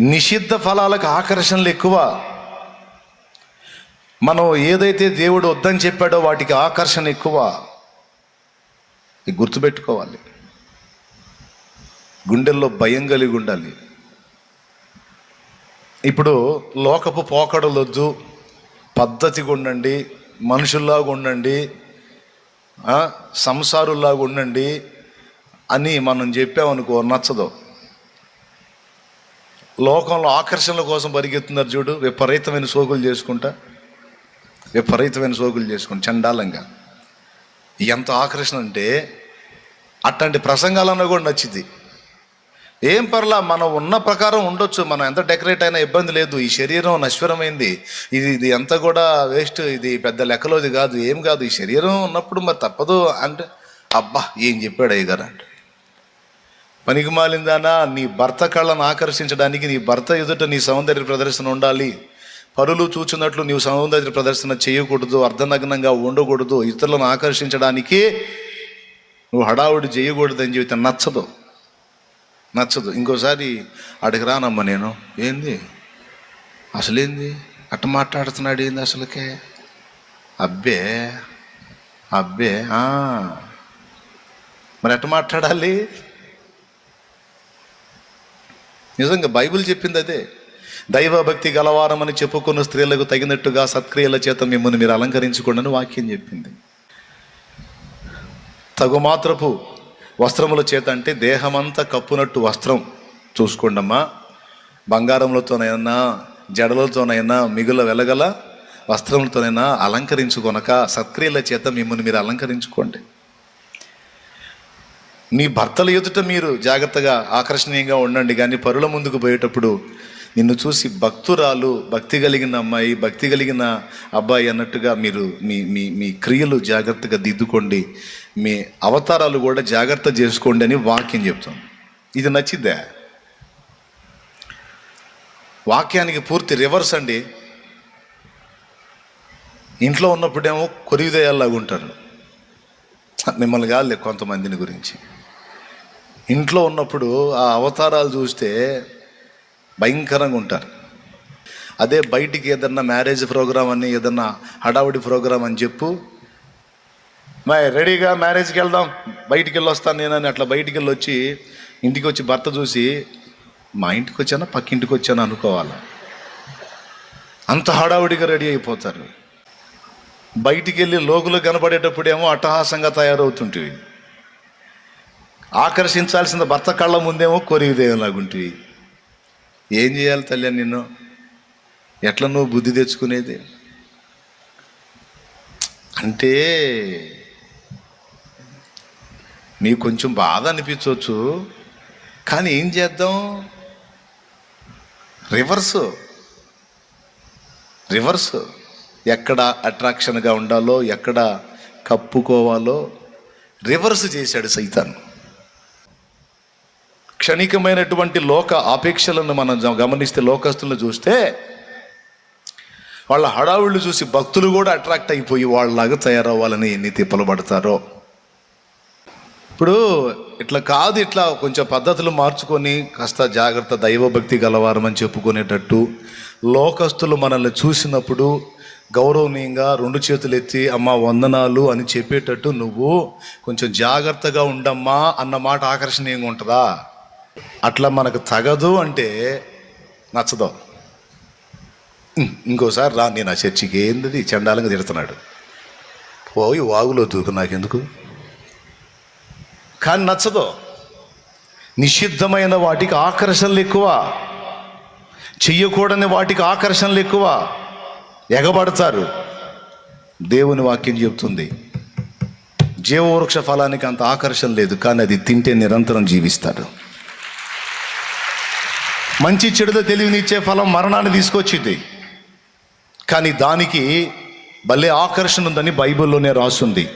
నిషిద్ధ ఫలాలకు ఆకర్షణలు ఎక్కువ. మనం ఏదైతే దేవుడు వద్దని చెప్పాడో వాటికి ఆకర్షణ ఎక్కువ. ఇది గుర్తుపెట్టుకోవాలి. గుండెల్లో భయం కలిగి ఉండాలి. ఇప్పుడు లోకపు పోకడలొద్దు పద్ధతిగా ఉండండి. మనుషుల్లాగా ఉండండి. సంసారుల్లాగా ఉండండి అని మనం చెప్పామనుకో నచ్చదు. లోకంలో ఆకర్షణల కోసం పరిగెత్తున్నారు చూడు విపరీతమైన సోకులు చేసుకుంటా. విపరీతమైన సోకులు చేసుకుంటా చండాలంగా. ఎంత ఆకర్షణ అంటే అట్లాంటి ప్రసంగాలన్నా కూడా నచ్చింది ఏం పర్లా మనం ఉన్న ప్రకారం ఉండొచ్చు. మనం ఎంత డెకరేట్ అయినా ఇబ్బంది లేదు. ఈ శరీరం నశ్వరమైంది. ఇది ఇది ఎంత కూడా వేస్ట్. ఇది పెద్ద లెక్కలోది కాదు ఏం కాదు. ఈ శరీరం ఉన్నప్పుడు మరి తప్పదు. అంటే అబ్బా ఏం చెప్పాడు అయ్యగారు అంటే. పనికి మాలిందానా నీ భర్త కళ్ళను ఆకర్షించడానికి నీ భర్త ఎదుట నీ సౌందర్య ప్రదర్శన ఉండాలి. పరులు చూచినట్లు నీవు సౌందర్య ప్రదర్శన చేయకూడదు అర్ధనగ్నంగా ఉండకూడదు ఇతరులను ఆకర్షించడానికి నువ్వు హడావుడి చేయకూడదని చెబితే నచ్చదు. నచ్చదు. ఇంకోసారి అడిగి రానమ్మా నేను. ఏంది? అసలేంది? అట్ట మాట్లాడుతున్నాడు ఏంది అసలుకే? అబ్బే అబ్బే మరి అట్ట మాట్లాడాలి? నిజంగా బైబిల్ చెప్పింది అదే. దైవభక్తి గలవారమని చెప్పుకున్న స్త్రీలకు తగినట్టుగా సత్క్రియల చేత మిమ్మల్ని మీరు అలంకరించుకోండి అని వాక్యం చెప్పింది. తగుమాత్రపు వస్త్రముల చేత అంటే దేహమంతా కప్పునట్టు వస్త్రం. చూసుకోండమ్మా. బంగారములతోనైనా జడలతోనైనా మిగుల వెలగల వస్త్రములతోనైనా అలంకరించుకొనక సత్క్రియల చేత మిమ్మల్ని మీరు అలంకరించుకోండి. మీ భర్తల ఎదుట మీరు జాగ్రత్తగా ఆకర్షణీయంగా ఉండండి కానీ పరుల ముందుకు పోయేటప్పుడు నిన్ను చూసి భక్తురాలు భక్తి కలిగిన అమ్మాయి భక్తి కలిగిన అబ్బాయి అన్నట్టుగా మీరు మీ మీ మీ క్రియలు జాగ్రత్తగా దిద్దుకోండి. మీ అవతారాలు కూడా జాగ్రత్త చేసుకోండి అని వాక్యం చెప్తాం ఇది నచ్చిద్దా? వాక్యానికి పూర్తి రివర్స్ అండి. ఇంట్లో ఉన్నప్పుడేమో కొరివిదయాల్లాగా ఉంటారు. మిమ్మల్ని కాదులే కొంతమందిని గురించి. ఇంట్లో ఉన్నప్పుడు ఆ అవతారాలు చూస్తే భయంకరంగా ఉంటారు. అదే బయటికి ఏదన్నా మ్యారేజ్ ప్రోగ్రామ్ అని ఏదన్నా హడావుడి ప్రోగ్రామ్ అని చెప్పు మా రెడీగా మ్యారేజ్కి వెళ్దాం బయటికి వెళ్ళి వస్తాను నేనని అట్లా బయటికి వెళ్ళి వచ్చి ఇంటికి వచ్చి భర్త చూసి మా ఇంటికి వచ్చానా? పక్కింటికి వచ్చానా? అనుకోవాలి. అంత హడావుడిగా రెడీ అయిపోతారు. బయటికి వెళ్ళి లోకులు కనబడేటప్పుడేమో అట్టహాసంగా తయారవుతుంటివి. ఆకర్షించాల్సిన భర్త కళ్ళ ముందేమో కొరివిదేలాగుంటివి ఏం చేయాలి తల్లి నిన్ను? ఎట్లా నువ్వు బుద్ధి తెచ్చుకునేది? అంటే మీకు కొంచెం బాధ అనిపించవచ్చు కానీ ఏం చేద్దాం? రివర్స్. రివర్స్. ఎక్కడ అట్రాక్షన్గా ఉండాలో ఎక్కడ కప్పుకోవాలో రివర్స్ చేశాడు సైతాన్. క్షణికమైనటువంటి లోక ఆపేక్షలను మనం గమనిస్తే లోకస్తులను చూస్తే వాళ్ళ హడావుళ్ళు చూసి భక్తులు కూడా అట్రాక్ట్ అయిపోయి వాళ్ళలాగా తయారవ్వాలని ఎన్ని తిప్పలు పడతారో. ఇప్పుడు ఇట్లా కాదు ఇట్లా కొంచెం పద్ధతులు మార్చుకొని కాస్త జాగ్రత్త దైవభక్తి గలవారమని చెప్పుకునేటట్టు లోకస్తులు మనల్ని చూసినప్పుడు గౌరవనీయంగా రెండు చేతులు ఎత్తి అమ్మ వందనాలు అని చెప్పేటట్టు నువ్వు కొంచెం జాగ్రత్తగా ఉండమ్మా అన్న మాట ఆకర్షణీయంగా ఉంటుందా? అట్లా మనకు తగదు అంటే నచ్చదు. ఇంకోసారి రా నేను ఆ చర్చికి ఏంది చండాలంగా తిడుతున్నాడు. పోయి వాగులో దూకు నాకెందుకు? కానీ నచ్చదు. నిషిద్ధమైన వాటికి ఆకర్షణలు ఎక్కువ. చెయ్యకూడని వాటికి ఆకర్షణలు ఎక్కువ. ఎగబడతారు. దేవుని వాక్యం చెప్తుంది. జీవవృక్ష ఫలానికి అంత ఆకర్షణ లేదు కానీ అది తింటే నిరంతరం జీవిస్తారు మంచి చెడుతో తెలివినిచ్చే ఫలం మరణాన్ని తీసుకొచ్చింది. కానీ దానికి భలే ఆకర్షణ ఉందని బైబిల్లోనే రాసుంది.